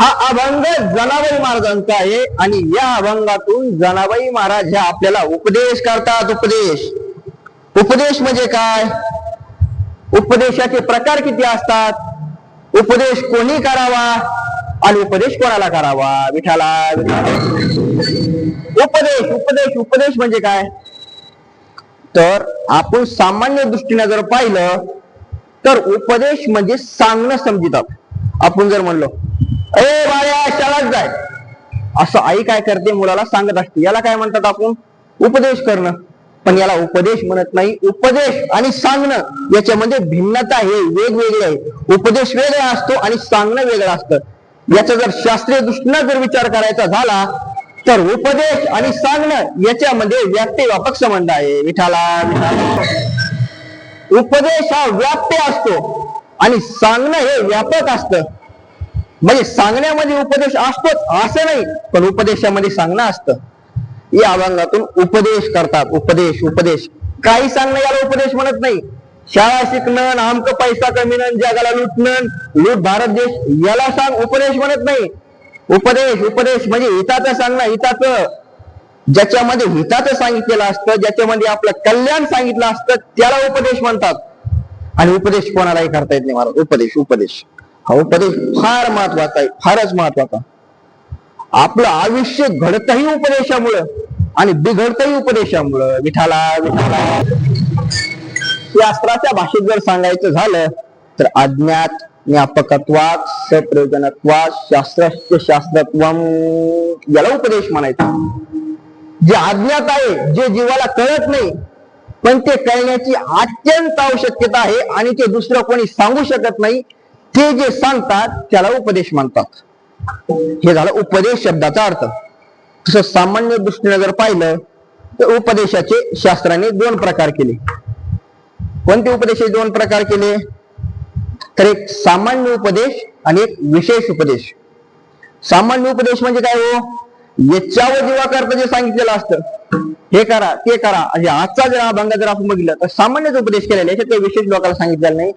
हा अभंग जनाबाई महाराजांचा आहे आणि या अभंगातून जनाबाई महाराज ह्या आपल्याला उपदेश करतात उपदेश. उपदेश म्हणजे काय? उपदेशाचे प्रकार किती असतात? उपदेश कोणी करावा आणि उपदेश कोणाला करावा? विठाला. उपदेश उपदेश उपदेश म्हणजे काय? तर आपण सामान्य दृष्टीने जर पाहिलं तर उपदेश म्हणजे सांगणं समजतात. आपण जर म्हणलो ए बाळ्या शाळाच जाय. असं आई काय करते मुलाला सांगत असते. याला काय म्हणतात आपण? उपदेश करणं. पण याला उपदेश म्हणत नाही. उपदेश आणि सांगणं याच्यामध्ये भिन्नता हे वेगवेगळे आहे. उपदेश वेगळा असतो आणि सांगणं वेगळं असतं. याचा जर शास्त्रीय दृष्टीनं जर विचार करायचा झाला तर उपदेश आणि सांगणं याच्यामध्ये व्याप्ती व्यापक संबंध आहे. विठाला विठाला. उपदेश हा व्याप्य असतो आणि सांगणं हे व्यापक असतं. म्हणजे सांगण्यामध्ये उपदेश असतोच असं नाही. पण उपदेशामध्ये सांगणं असतं. या अभंगातून उपदेश करतात. उपदेश उपदेश. काही सांगणं याला उपदेश म्हणत नाही. शाळा शिकणं आमक पैसा कमिणं जगाला लुटणं लूट भारत देश याला सांग उपदेश म्हणत नाही. उपदेश उपदेश म्हणजे हिताचं सांगणं हिताचं. ज्याच्यामध्ये हिताचं सांगितलेलं असतं ज्याच्यामध्ये आपलं कल्याण सांगितलं असतं त्याला उपदेश म्हणतात. आणि उपदेश कोणालाही करता येत नाही महाराज. उपदेश उपदेश. अहो उपदेश फार महत्त्वाचा आहे फारच महत्त्वाचा आपलं आयुष्य घडतही उपदेशामुळं आणि बिघडतही उपदेशामुळं विठाला विठाला. शास्त्राच्या भाषेत जर सांगायचं झालं तर अज्ञात ज्ञापकत्वात सप्रयोजनत्वात शास्त्र शास्त्रत्व याला उपदेश म्हणायचा. जे अज्ञात आहे जे जीवाला कळत नाही पण ते कळण्याची अत्यंत आवश्यकता आहे आणि ते दुसरं कोणी सांगू शकत नाही ते जे सांगतात त्याला उपदेश म्हणतात. हे झालं उपदेश शब्दाचा अर्थ. तसं सामान्य दृष्टीने जर पाहिलं तर उपदेशाचे शास्त्राने दोन प्रकार केले. कोणते उपदेशाचे दोन प्रकार केले? तर एक सामान्य उपदेश आणि एक विशेष उपदेश. सामान्य उपदेश म्हणजे काय हो? याच्यावर जीवा करता जे सांगितलेलं असतं हे करा ते करा. म्हणजे आजचा जर अभंग जर आपण बघितलं तर सामान्यच उपदेश केलेला आहे. याच्यात काही विशेष लोकांना सांगितलेलं नाही.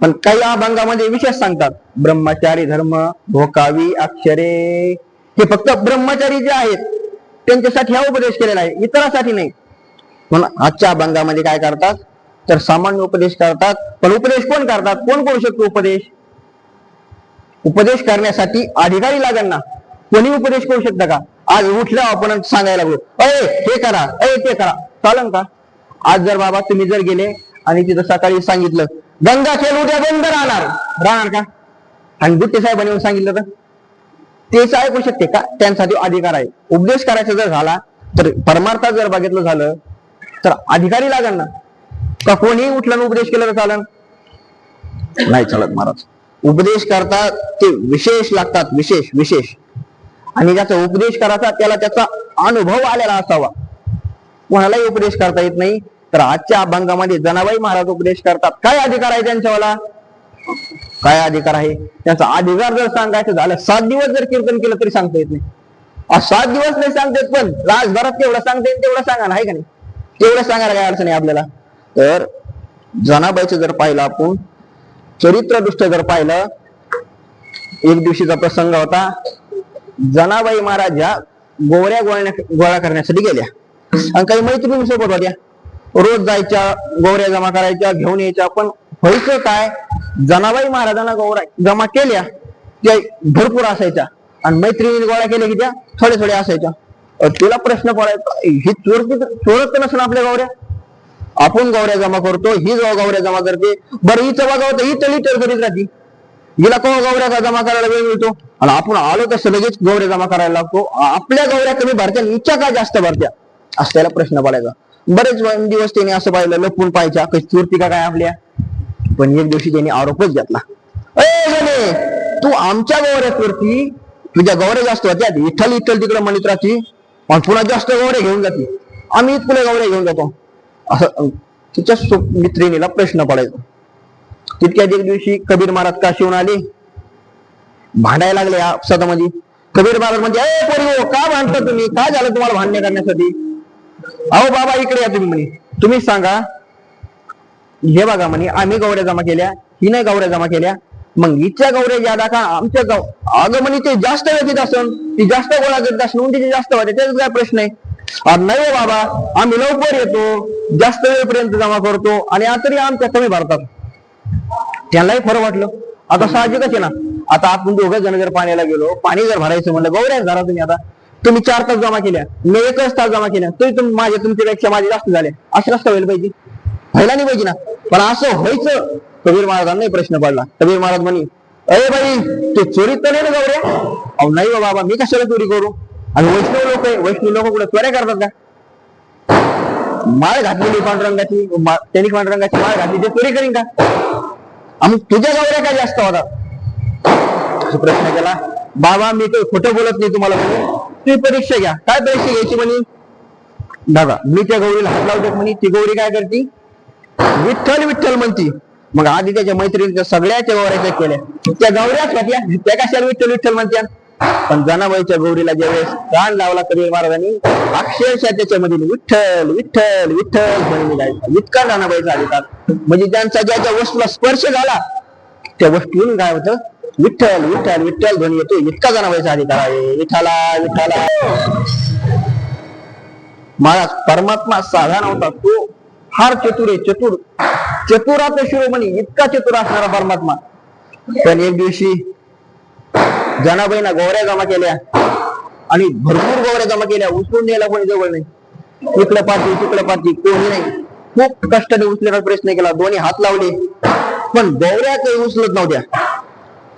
पण काही अभंगामध्ये विशेष सांगतात ब्रह्मचारी धर्म भोकावी अक्षरे. हे फक्त ब्रह्मचारी जे आहेत त्यांच्यासाठी हा उपदेश केलेला आहे इतरांसाठी नाही. पण आजच्या अभंगामध्ये काय करतात? तर सामान्य उपदेश करतात. पण उपदेश कोण करतात? कोण करू शकतो उपदेश? उपदेश करण्यासाठी अधिकारी लागेल ना. कोणी उपदेश करू शकतं का? आज उठलं आपण सांगायला लागलो अय हे करा अय ते करा. चालन का? आज जर बाबा तुम्ही जर गेले आणि तिथं सकाळी सांगितलं गंगा खेळ उद्या बंद राहणार. राहणार का? आणि गुट्टे साहेबांनी सांगितलं तर? तेच ऐकू शकते का? त्यांसाठी अधिकार आहे. उपदेश करायचा जर झाला तर परमार्था जर बघितलं झालं तर अधिकारी लागेल ना. का कोणी उठलं उपदेश केला तर चालन? नाही चालत महाराज. उपदेश करतात ते विशेष लागतात विशेष विशेष. आणि ज्याचा उपदेश करायचा त्याला त्याचा अनुभव आलेला असावा. कोणालाही उपदेश करता येत नाही. तर आजच्या अभंगामध्ये जनाबाई महाराज उपदेश करतात. काय अधिकार आहे त्यांच्यावाला? काय अधिकार आहे? त्यांचा अधिकार जर सांगायचं झालं सात दिवस जर कीर्तन केलं तरी सांगता येत नाही. सात दिवस नाही सांगता येत पण राजभरात तेवढं सांगता येईल तेवढं सांगा ना आहे का नाही? तेवढं सांगायला काय अडचण आहे आपल्याला? तर जनाबाईचं जर पाहिलं आपण चरित्रदृष्ट्या जर पाहिलं एक दिवशीचा प्रसंग होता. जनाबाई महाराज ह्या गोवऱ्या गोळ्या गोळा करण्यासाठी गेल्या. आणि काही मैत्रिणी सोबत होत्या. रोज जायच्या गोवऱ्या जमा करायच्या घेऊन यायच्या. पण व्हायचं काय? जनाबाई महाराजांना गोवऱ्या जमा केल्या त्या भरपूर असायच्या. आणि मैत्रिणी गोळ्या केल्या की त्या थोड्या थोड्या असायच्या. तुला तिला प्रश्न पडायचा ही चोर चोरत तर नसून आपल्या गौऱ्या आपण गौऱ्या जमा करतो ही जवळ गौऱ्या जमा करते बरं ही चवा होतं ही तळी तर करीत राहते. हिला को गौऱ्या का जमा करायला वेळ मिळतो? आणि आपण आलो तसं लगेच गौऱ्या जमा करायला लागतो. आपल्या गौऱ्या कमी भरत्या इच्छा काय का जास्त भरत्या? असं त्याला प्रश्न पडायचा. बरेच दिवस त्यांनी असं पाहिलं लपून पाहायच्या काही का काय आपल्या? पण एक दिवशी त्यांनी आरोपच घेतला. ए तू आमच्या गौऱ्या तुझ्या गौऱ्या जास्त होत्या विठ्ठल इथल तिकडे म्हणत राहते पण पुन्हा जास्त गौऱ्या घेऊन जाते. आम्ही पुढे गौऱ्या घेऊन जातो. असं तिच्या मित्रिणीला प्रश्न पडायचा. तितक्या एक दिवशी कबीर महाराज काशीहून आले. भांडायला लागले आपसामध्ये कबीर महाराज म्हणजे अरे पोरी का भांडता तुम्ही? काय झालं तुम्हाला भांडणे करण्यासाठी? अहो बाबा इकडे या तुम्ही म्हणे. तुम्ही सांगा. हे बघा म्हणे आम्ही गौऱ्या जमा केल्या हिने गौऱ्या जमा केल्या. मग हिच्या गौऱ्या ज्यादा का आमच्या गाव म्हणे ते जास्त वेळ असून. ती जास्त गोळा करत असून. तिचे जास्त वाटते त्याचा काय प्रश्न आहे? नाही हो बाबा आम्ही लवकर येतो. जास्त वेळपर्यंत जमा करतो. आणि आता आमच्या कमी भरतात. त्यांनाही फरक वाटलं. आता साहजिकच आहे ना. आता आपण दोघं जण जर पाण्याला गेलो पाणी जर भरायचं म्हणलं गौऱ्या घरा तुम्ही आता. तुम्ही चार तास जमा केल्या मी एकच तास जमा केल्या तरी तुम्ही माझ्या तुमच्यापेक्षा माझे जास्त झाले. असं रस्ता व्हायला पाहिजे व्हायला नाही पाहिजे ना. पण असं व्हायचं कबीर महाराजांनाही प्रश्न पडला. कबीर महाराज म्हणे अरे बाई ते चोरीत तर नाही ना रे. अहो नाही हो बाबा मी कशाला चोरी करू? आणि वैष्णव लोक आहे वैष्णव लोक कुठे चोऱ्या करतात का? माळ घातलेली पांडुरंगाची त्यांनी पांडुरंगाची माळ घातली ते चोरी करीन का? आम्ही तुझ्या गौऱ्या काही जास्त होतात असं प्रश्न केला बाबा मी काही खोटं बोलत नाही तुम्हाला. ती तुम्ही परीक्षा घ्या. काय परीक्षा घ्यायची म्हणे? दादा मी त्या गौरीला हात लावतो म्हणे ती गौरी काय करते? विठ्ठल विठ्ठल म्हणती. मग आधी त्याच्या मैत्रिणीच्या सगळ्याच्या गौऱ्याच्या केल्या. त्या गौऱ्याच होत्या. त्या कशाला विठ्ठल विठ्ठल म्हणत्या? पण जनाबाईच्या गौरीला ज्यावेळेस कान लावला कबीर महाराजांनी अक्षरशः त्याच्यामध्ये विठ्ठल विठ्ठल विठ्ठल म्हणून इतका जनाबाईचा अधिकार म्हणजे त्यांचा ज्या ज्या वस्तूला स्पर्श झाला त्या वस्तून काय होतं? विठ्ठल विठ्ठल विठ्ठल ध्वनी येतो इतका जनाबाईचा अधिकार आहे. विठ्ठला विठ्ठला. महाराज परमात्मा साधा नव्हता तो फार चतुर आहे चतुर. चतुरात शिरोमणी इतका चतुर असणारा परमात्मा. पण एक दिवशी जनाबाईना गोवऱ्या जमा केल्या. आणि भरपूर गोवऱ्या जमा केल्या. उचलून द्यायला कोणी जवळ नाही. इकडं पाठी तिकडं पाठी कोणी नाही. खूप कष्टाने उचलण्याचा प्रयत्न केला. दोन्ही हात लावले. पण गोवऱ्या काही उचलत नव्हत्या.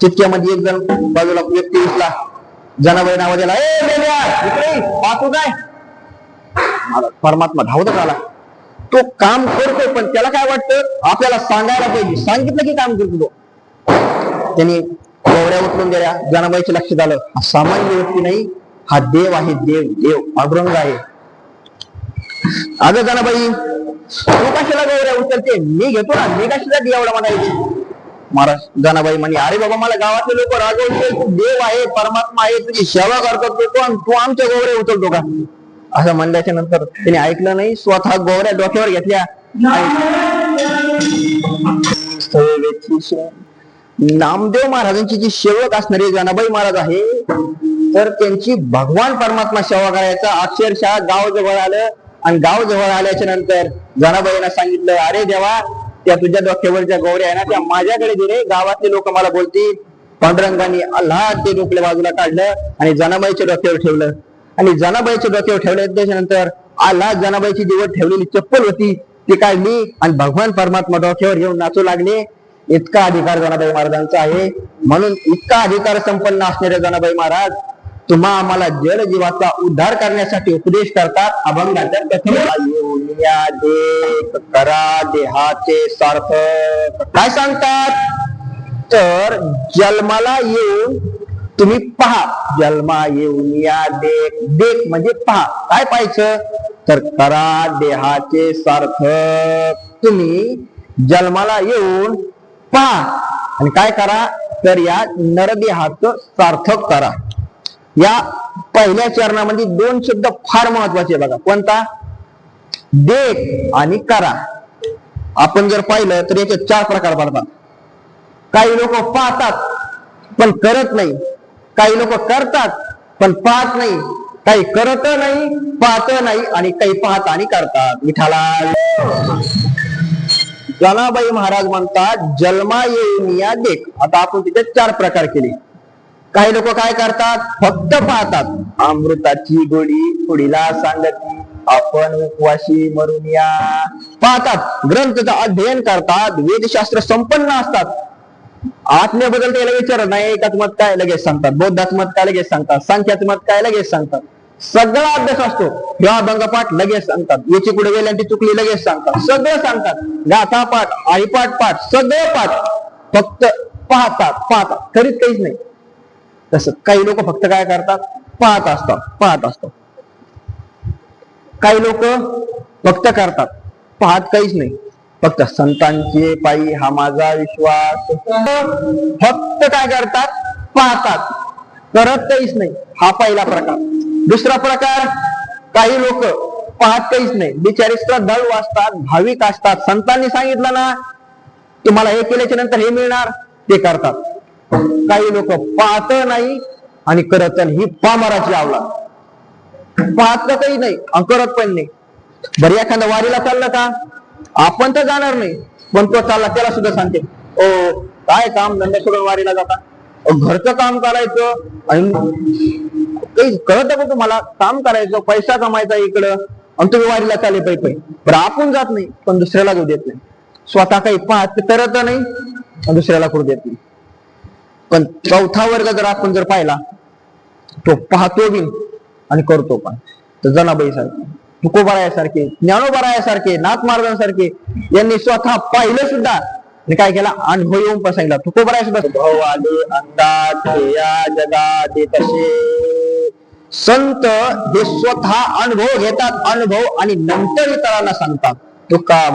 चितक्यामध्ये एक जण बाजूला व्यक्ती उचला जनाबाई नावा दिला ए पाहतो काय? परमात्मा धावतच आला. तो काम करतो पण त्याला काय वाटतं? आपल्याला सांगायला पाहिजे. सांगितलं की काम करतो तो. त्यांनी गौऱ्या उचलून गेल्या जनाबाईच्या लक्षात आलं हा सामान्य व्यक्ती नाही हा देव आहे देव देव अग्रंग आहे. अगं जनाबाई तू कशाला गौऱ्या उचलते? मी घेतो ना मी कशाला एवढा म्हणायचे महाराज जनाबाई म्हणे अरे बाबा मला गावातले लोक रागवते तू देव आहे परमात्मा आहे तुझी सेवा करतात लोक कोण? तू आमच्या गोवऱ्या उचलतो का? असं म्हणल्याच्या नंतर त्याने ऐकलं नाही. स्वतः गोवऱ्या डोक्यावर घेतल्या. नामदेव महाराजांची जी सेवक असणारे जनाबाई महाराज आहे तर त्यांची भगवान परमात्मा सेवा करायचा अक्षरशः गाव जवळ आलं. आणि गाव जवळ आल्याच्यानंतर जनाबाईंना सांगितलं अरे देवा त्या तुझ्या डोक्यावरच्या गौऱ्या आहे ना त्या माझ्याकडे दिले गावातले लोक मला बोलतील. पांडुरंगाने अल्लाह ते डोकले बाजूला काढलं आणि जनाबाईच्या डोक्यावर ठेवलं. आणि जनाबाईच्या डोक्यावर ठेवलं त्याच्यानंतर अल्लाह जनाबाईची दिवस ठेवलेली चप्पल होती. ती काढली आणि भगवान परमात्मा डोक्यावर घेऊन नाचू लागले. इतका अधिकार जनाबाई महाराजांचा आहे. म्हणून इतका अधिकार संपन्न असणारे जनाबाई महाराज तुम्हा आम्हाला जल जीवाचा उद्धार करण्यासाठी उपदेश करतात. अभंगाच्या कथेला येऊन देख करा देहाचे सार्थक. काय सांगतात? तर जन्माला येऊन तुम्ही पहा. जन्मा येऊन या देख. देख म्हणजे पहा. काय पाहायचं? तर करा देहाचे सार्थक. तुम्ही जन्माला येऊन पहा. आणि काय करा? तर या नरदेहाचं सार्थक करा. या पहिल्या चरणामध्ये दोन शब्द फार महत्त्वाचे बघा. कोणता? देख आणि करा. आपण जर पाहिलं तर याचे चार प्रकार पडतात. काही लोक पाहतात पण करत नाही. काही लोक करतात पण पाहत नाही. काही करत नाही पाहत नाही आणि काही पाहत आणि करतात. विठाला जनाबाई महाराज म्हणतात जन्मा येऊन या देख. आता आपण तिथे चार प्रकार केले. काही लोक काय करतात? फक्त पाहतात. अमृताची गोडी पुढीला सांगती आपण उपवाशी मरून या. पाहतात. ग्रंथाचं अध्ययन करतात. वेदशास्त्र संपन्न असतात. आत्म्यबद्दल त्याला विचारत नाही. एकाच मत काय लगेच सांगतात. बौद्धात मत काय लगेच सांगतात. सांख्यात मत काय लगेच सांगतात. सगळा अभ्यास असतो. ह्या भंगपाठ लगेच सांगतात. याची पुढे वेल्यांची चुकली लगेच सांगतात. सगळं सांगतात. गाथा पाठ आईपाठ पाठ सगळं पाठ. फक्त पाहतात. पाहतात. करीत काहीच नाही. तसं. काही लोक फक्त काय करतात? पाहत असतात पाहत असतात. काही लोक फक्त करतात पाहत काहीच नाही. फक्त संतांचे पायी हा माझा विश्वास. फक्त काय करतात? पाहतात. करत काहीच नाही. हा पहिला प्रकार. दुसरा प्रकार काही लोक पाहत काहीच नाही. बिचारे श्रद्धाळू असतात भाविक असतात. संतांनी सांगितलं ना तुम्हाला हे केल्याच्यानंतर हे मिळणार ते करतात. काही लोक पाहत नाही आणि करत नाही. ही पामराची आवला पाहत काही नाही आणि करत पण नाही. बरं एखाद्या वारीला चाललं का? आपण तर जाणार नाही पण तो चालला त्याला सुद्धा सांगते. ओ काय काम धंदा सोडून वारीला जाता? घरचं काम करायचं आणि काही कळत का तुम्हाला? काम करायचं पैसा कमायचा इकडं आणि तुम्ही वारीला चाले पै पै. बरं आपण जात नाही पण दुसऱ्याला घेऊ देत नाही. स्वतः काही पाहत करत नाही दुसऱ्याला करू देत नाही. पण चौथा वर्ग जर आपण जर पाहिला तो पाहतो बी आणि करतो पण. तर जनाबाईसारखे तुकोबारायासारखे ज्ञानोबारायासारखे नाथ महाराजांसारखे यांनी स्वतः पाहिलं सुद्धा आणि काय केला? आणि हो येऊन पण सांगितला तुकोबाराया सुद्धा भाव अंदाज या जगात तसे संत हे स्वतः अनुभव घेतात अनुभव आणि नंतर इतरांना सांगतात. तुका